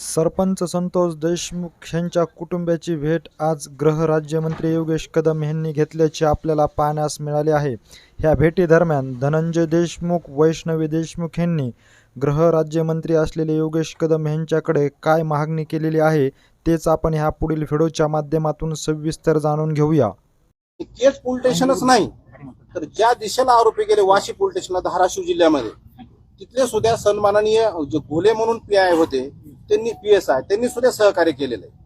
सरपंच संतोष देशमुख यांच्या कुटुंबाची भेट आज गृहराज्यमंत्री योगेश कदम यांनी घेतल्याचे आपल्याला पाहण्यास मिळाले आहे. ह्या भेटीदरम्यान धनंजय देशमुख वैष्णवी देशमुख यांनी गृहराज्यमंत्री असलेले योगेश कदम यांच्याकडे काय मागणी केलेली आहे तेच आपण ह्या पुढील व्हिडिओच्या माध्यमातून सविस्तर जाणून घेऊया. केस पोलीस नाही तर ज्या दिशेला आरोपी गेले वाशी पोलीस धाराशिव जिल्ह्यामध्ये. तिथले सुद्धा सन्माननीय जे घोले म्हणून पी आय होते त्यांनी पी एस आय त्यांनी सुद्धा सहकार्य केलेलं आहे.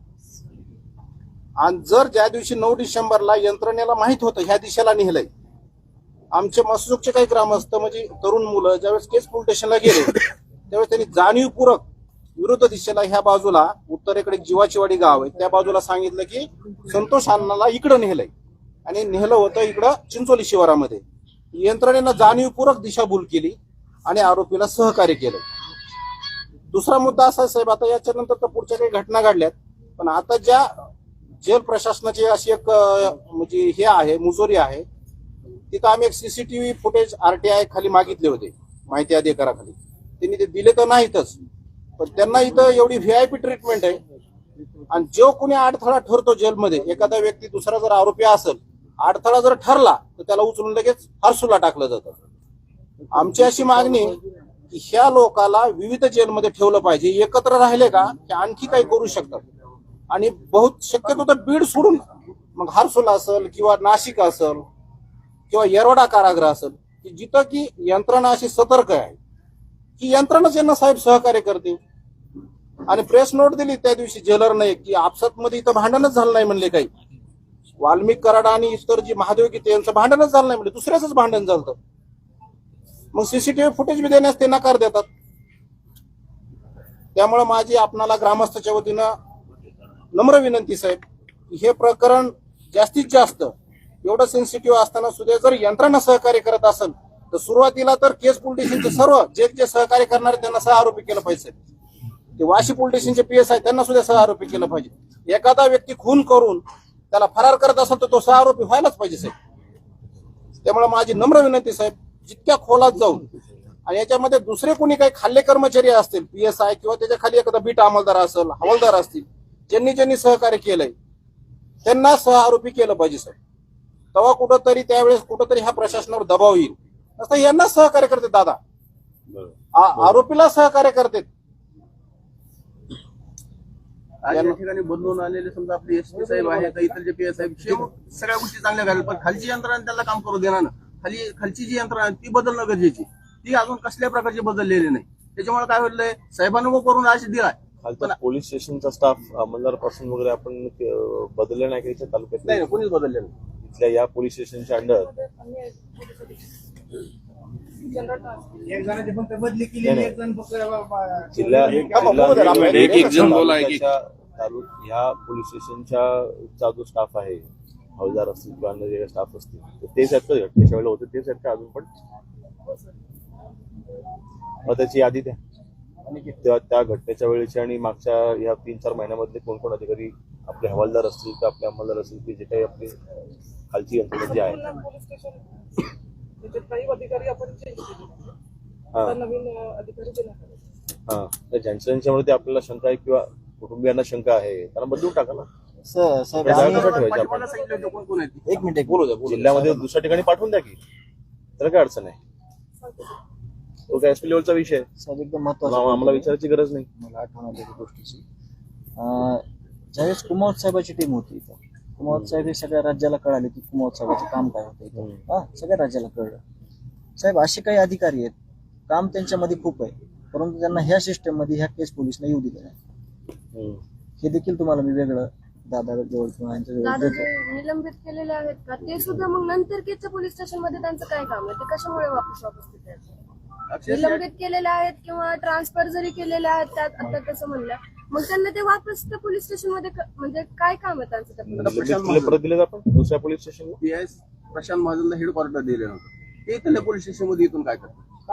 आणि जर ज्या दिवशी नऊ डिसेंबरला यंत्रणेला माहीत होतं ह्या दिशेला नेलंय. आमचे मसजूकचे काही ग्रामस्थ म्हणजे तरुण मुलं ज्यावेळेस केस पोलीस स्टेशनला गेले त्यावेळेस त्यांनी जाणीवपूर्वक विरुद्ध दिशेला ह्या बाजूला उत्तरेकडे जीवाचीवाडी गाव आहे त्या बाजूला सांगितलं की संतोष अण्णाला इकडं नेहलंय आणि नेहलं होतं इकडं चिंचोली शिवारामध्ये. यंत्रणेनं जाणीवपूर्वक दिशाभूल केली आणि आरोपीला सहकार्य केलं. दुसरा मुद्दा असा आहे, साहेब आता याच्यानंतर तर पुढच्या काही घटना घडल्यात पण आता ज्या जेल प्रशासनाची अशी एक म्हणजे हे आहे मुजोरी आहे तिथं आम्ही एक सीसीटीव्ही फुटेज आरटीआय खाली मागितले होते माहिती अधिकाराखाली. त्यांनी ते दिले तर नाहीतच पण त्यांना इथं एवढी व्हीआयपी ट्रीटमेंट आहे आणि जो कोणी अडथळा ठरतो जेलमध्ये एखादा व्यक्ती दुसरा जर आरोपी असेल अडथळा जर ठरला तर त्याला उचलून लगेच फारसूला टाकलं जातं. आमची अशी मागणी की ह्या लोकाला विविध जेलमध्ये ठेवलं पाहिजे. एकत्र राहिले का ते आणखी काही करू शकतात. आणि बहुत शक्यतो तर बीड सोडून मग हारसोला असेल किंवा नाशिक असेल किंवा येरवडा कारागृह असेल की जिथं की यंत्रणा अशी सतर्क आहे की यंत्रणाच यांना साहेब सहकार्य करते आणि प्रेस नोट दिली त्या दिवशी जेलरने की आपसात मध्ये इथं भांडणच झालं नाही म्हणले काही. वाल्मिक कराड आणि इतर जी महादेव गीते यांचं भांडणच झालं नाही म्हणजे दुसऱ्याच भांडण झालं मग सीसीटीव्ही फुटेज बी देण्यास ते नकार देतात. त्यामुळे माझी आपणाला ग्रामस्थाच्या वतीनं नम्र विनंती साहेब हे प्रकरण जास्तीत जास्त एवढं सेन्सिटिव्ह असताना सुद्धा जर यंत्रणा सहकार्य करत असेल तर सुरुवातीला तर केस पोलीस सर्व जे जे सहकार्य करणारे त्यांना सह आरोपी केलं पाहिजे ते वाशी पोलीस पी एस आहे त्यांना सुद्धा सह आरोपी केलं पाहिजे. एखादा व्यक्ती खून करून त्याला फरार करत असेल तर तो सह आरोपी व्हायलाच पाहिजे साहेब. त्यामुळे माझी नम्र विनंती साहेब जितक्या खोलात जाऊन. आणि याच्यामध्ये दुसरे कोणी काही खाल्ले कर्मचारी असतील पी एस आय किंवा त्याच्याखाली एखादा बीट अंमलदार असेल हवालदार असतील ज्यांनी ज्यांनी सहकार्य केलंय त्यांना सह आरोपी केलं पाहिजे साहेब तेव्हा कुठंतरी त्यावेळेस कुठंतरी ह्या प्रशासनावर दबाव येईल. असं यांना सहकार्य करते दादा. आ- आरोपीला सहकार्य करते. ठिकाणी बदलून आलेले समजा आपले एस पी साहेब आहेत इतर जे पी एस साहेब सगळ्या गोष्टी चांगल्या घालेल पण खालची यंत्रणा त्याला काम करू देणार ना. खाली खालची जी यंत्रणा आहे ती बदलणं गरजेची ती अजून कसल्या प्रकारची बदललेली नाही त्याच्यामुळे काय होतंय साहेबांना करून आज दिलाय खालचा पोलीस स्टेशनचा स्टाफपासून वगैरे आपण बदलले नाही का इथे तालुक्यात नाही नाही, कोणीच बदललेलं नाही. इथल्या या पोलीस स्टेशनच्या अंडर जिल्हा हा, तालुक ह्या पोलीस स्टेशनच्या चा जो स्टाफ आहे हवालदार असतील किंवा अन्य जे स्टाफ असतील तर तेच आहेत घटनेच्या वेळेला होते तेच सारखं अजून पण. मग त्याची यादी द्या. तेव्हा त्या घटनेच्या वेळेची आणि मागच्या या तीन चार महिन्यामधले कोण कोण अधिकारी आपले हवालदार असतील किंवा आपले अंमलदार असतील की जे काही आपली खालची यंत्रणा जी आहे. हा. नवीन हा. ज्यांच्या ज्यांच्यामुळे ते आपल्याला शंका आहे किंवा कुटुंबियांना शंका आहे त्यांना बदलून टाका ना. सर साहेब आम्ही-. एक मिनिट एक बोलू द्या बोलू द्या. जिल्ह्यामध्ये दुसऱ्या ठिकाणी पाठवून द्या की. त्याला काय अडचण आहे? तो काय एसपी लेवलचा विषय आहे. साहेब एकदम आम्हाला महत्वाचं आम्हाला विचारायची गरज नाही. मला आठवण आली त्या गोष्टीची. अं, ज्यावेळेस कुमावत साहेबाची टीम होती इथं कुमावत साहेब हे सगळ्या राज्याला कळाले की कुमावत साहेबाचं काम काय होतं इथं. हम्म. हा सगळ्या राज्याला कळलं. साहेब असे काही अधिकारी आहेत. काम त्यांच्यामध्ये खूप आहे. परंतु त्यांना ह्या सिस्टममध्ये ह्या केस पोलिसने येऊ दिले नाही. हम्म. हे देखील तुम्हाला मी वेगळं दादा जवळ किंवा यांच्या दादा निलंबित केलेले आहेत का? ते सुद्धा मग नंतर केच्या पोलीस स्टेशनमध्ये त्यांचं काय काम आहे? ते कशामुळे वापस वापस निलंबित केलेले आहेत किंवा ट्रान्सफर जरी केलेले आहेत त्यात आता तसं म्हणलं मग त्यांना ते वापस त्या पोलीस स्टेशनमध्ये क- म्हणजे काय काम आहे त्यांचं त्या police निलंबित केले परत दिले आपण? दुसऱ्या पोलीस स्टेशनला? पी एस प्रशांत महाजनला हेडक्वार्टर दिले नव्हतं. ते इथल्या पोलीस स्टेशनमध्ये इथून काय करतात?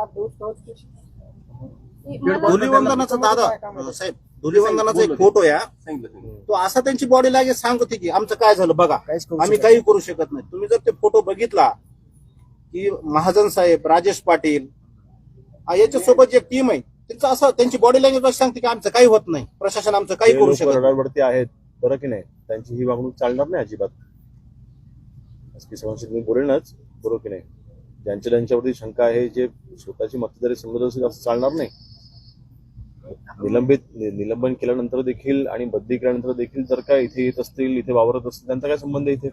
मला- दादा साहेब. धुलीवंदनाचा एक फोटो या. तो. असा त्यांची बॉडी लागेल सांगते की आमचं काय झालं बघा. आम्ही काही करू शकत नाही. तुम्ही जर ते फोटो बघितला की महाजन साहेब राजेश पाटील याच्यासोबत जी टीम आहे त्यांचं असं त्यांची बॉडी लँग्वेज सांगते की आमचं काही होत नाही. प्रशासन आमचं काही करू शकत आहेत. बरं की नाही? त्यांची ही वागणूक चालणार नाही अजिबात. मी बोलेनच बरोबर की नाही? ज्यांच्या त्यांच्यावरती शंका आहे जे स्वतःची मतदारी समजत असेल असं चालणार नाही. निलंबित निलंबन केल्यानंतर देखील आणि बदली केल्यानंतर देखील जर का इथे येत असतील इथे वावरत असतील त्यांचा काय संबंध आहे इथे?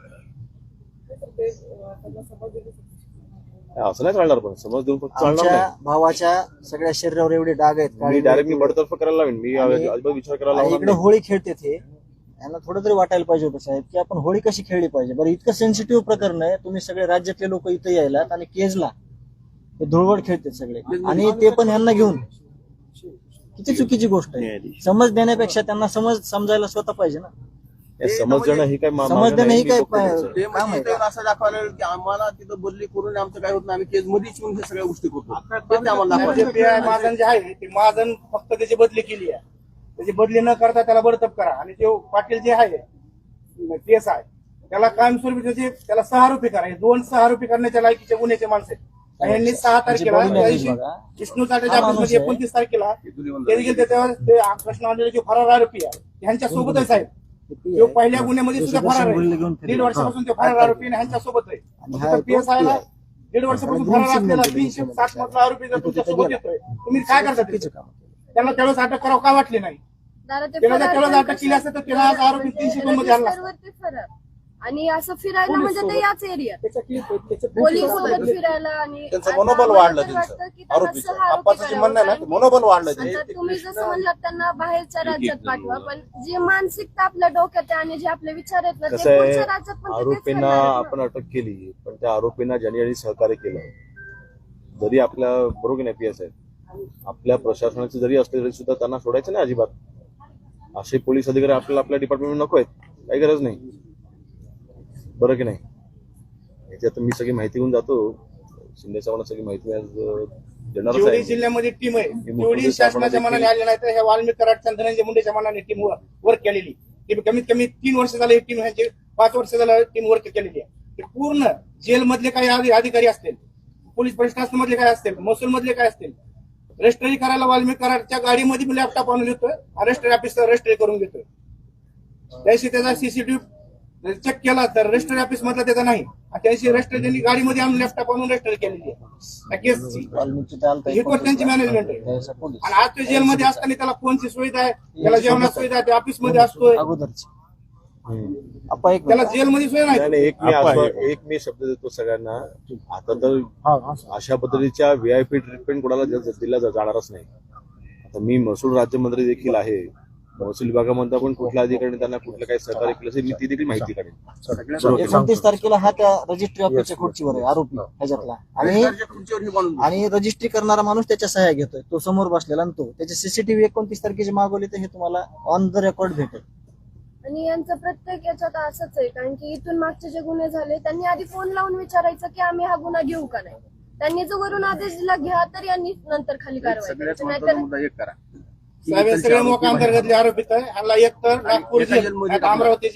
असं नाही चालणार पण समज देऊन चालणार भावाच्या सगळ्या शरीरावर एवढे डाग आहेत मी. बडतर्फ करायला लावेन मी अजिबात विचार करायला इकडे. होळी खेळते ते. यांना थोडं तरी वाटायला पाहिजे होतं साहेब की आपण होळी कशी खेळली पाहिजे? बरं इतकं सेन्सिटिव्ह प्रकरण आहे तुम्ही सगळे राज्यातले लोक इथे यायलात आणि केजला धुळवड खेळतात सगळे. आणि ते पण यांना घेऊन. किती चुकीची गोष्ट आहे. समज देण्यापेक्षा त्यांना समज समजायला स्वतः पाहिजे ना. हे समज देणं ही काय मा- समज मागणं देणं नाही, ही काय काम म्हणजे आहे. असं दाखवायला की आम्हाला तिथं बदली करून आमचं काय होत नाही. आम्ही केस मध्येच येऊन हे सगळ्या गोष्टी करतो. ते ते आम्हाला जे आहे ते महाजन फक्त त्याची बदली केली आहे. त्याची बदली न करता त्याला बडतप करा. आणि जो पाटील जे आहे एस आय त्याला कायमस्वरूपी त्याचे त्याला सहा आरोपी करा. हे दोन सहा आरोपी करण्याच्या लायकीचे गुन्ह्याचे माणसं आहेत. आणि यांनी सहा तारखेला body त्या दिवशी. विष्णू ऑफिसमध्ये आहे. एकोणतीस तारखेला ते गेले. त्याच्यावर ते कृष्ण आलेले जे फरार आरोपी आहे ह्यांच्या सोबतच आहेत तो पहिल्या गुन्ह्यामध्ये सुद्धा फरार आहे. दीड वर्षापासून ते फरार आरोपी आणि ह्यांच्या सोबत आहे. आणि हा पी एस आय ला दीड वर्षापासून फरार असलेला तीनशे. सात मधला आरोपी जर तुमच्यासोबत येतोय. तुम्ही काय करता चुकीचं त्याचं? काम आहे. त्यांना त्यावेळेस अटक करावं का वाटली नाही? दादा ते त्याला जर पण अटक केली असते तर त्याला आरोपी म्हणजे तीनशे दोन मध्ये आणला. आणि असं फिरायला म्हणजे ते. याच एरियात आहेत, पोलीस सोबत आहेत. फिरायला आणि त्यांचं आता मनोबल मला वाढलं तर त्यांचं वाटतं की त्यांना आरोपीचं. सहा आरोपी आप्पाचं जे करावं, म्हणणं आहे ना कारण ते मनोबल वाढलं त्यांचं तुम्ही जसं म्हणलात त्यांना बाहेरच्या राज्यात पाठवा पण जी मानसिकता आपल्या डोक्यात आहे आणि जे आपले विचार आहेत ना ते कसं आहे पुढच्या राज्यात पण ते तेच आरोपींना करणार आहेत ना. आपण अटक केली पण त्या आरोपींना ज्यांनी ज्यांनी सहकार्य केलं जरी आपल्या बरोबर की नाही पी एस आहे आपल्या प्रशासनाचे जरी असले तरी सुद्धा त्यांना सोडायचं नाही अजिबात. असे पोलीस अधिकारी आपल्याला आपल्या डिपार्टमेंट नको आहेत. काही गरज नाही. बरं की नाही? याच्यात मी सगळी माहिती घेऊन जातो. शिंदे साहेबांना सगळी माहिती आज देणारच जिल्ह्यामध्ये टीम आहे मुख्यमंत्री शासनाच्या साहेबांना मनाने आले नाही तर ह्या वाल्मिक कराडच्या आणि धनंजय मुंडेच्या मनाने टीम वर्क केलेली. ती कमीत कमी तीन वर्ष झाले टीम ह्यांची पाच वर्ष झालं टीम वर्क केलेली आहे. ते पूर्ण जेल मधले काही अधि- अधिकारी असतील पोलीस प्रशासन मधले काय असतील महसूल मधले काय असतील रजिस्ट्री करायला वाल्मिक कराडच्या गाडीमध्ये लॅपटॉप आणून घेतोय रजिस्ट्री ऑफिसला रजिस्ट्री करून घेतोय. त्याशी त्याचा सीसीटीव्ही चेक केला तर रजिस्ट्री ऑफिस मधला त्याचा नाही. त्याशी रजिस्ट्री त्यांनी गाडीमध्ये आणून लॅपटॉप आणून रजिस्ट्री केलेली आहे. केसची ते ही पण त्यांची मॅनेजमेंट आहे. आणि आज तो जेलमध्ये असताना त्याला फोनची सुविधा आहे. त्याला जेवणाची सुविधा आहे. ऑफिसमध्ये असतोय. त्याला जेलमध्ये सोय नाही. नाही नाही, एक मी एक मी शब्द देतो सगळ्यांना. आता तर अशा पद्धतीच्या व्हीआयपी ट्रीटमेंट कोणाला दिला जाणारच नाही. आता मी महसूल राज्यमंत्री देखील आहे. महसूल विभागामध्ये पण कुठल्या अधिकाऱ्याने त्यांना कुठलं काही सहकार्य केलं असेल मी ती देखील माहिती काढेन. एकोणतीस तारखेला हा त्या रजिस्ट्री ऑफिसच्या खुर्चीवर आहे आरोपी ह्याच्यातला. आणि हे माणूस आणि रजिस्ट्री करणारा माणूस त्याच्या सह्या घेतोय तो समोर बसलेला आणि तो. त्याचे सीसीटीव्ही एकोणतीस तारखेचे मागवले तर हे तुम्हाला ऑन द रेकॉर्ड भेटेल. आणि यांचं प्रत्येक याच्यात असंच आहे कारण की इथून मागचे जे गुन्हे झाले त्यांनी आधी फोन लावून विचारायचं की आम्ही हा गुन्हा घेऊ का नाही? त्यांनी जो वरून आदेश दिला घ्या तर यांनी नंतर खाली कारवाई नाहीतर करा. साहेब सगळे मोका अंतर्गतले आरोपित आहे ह्याला एक तर नागपूर अमरावती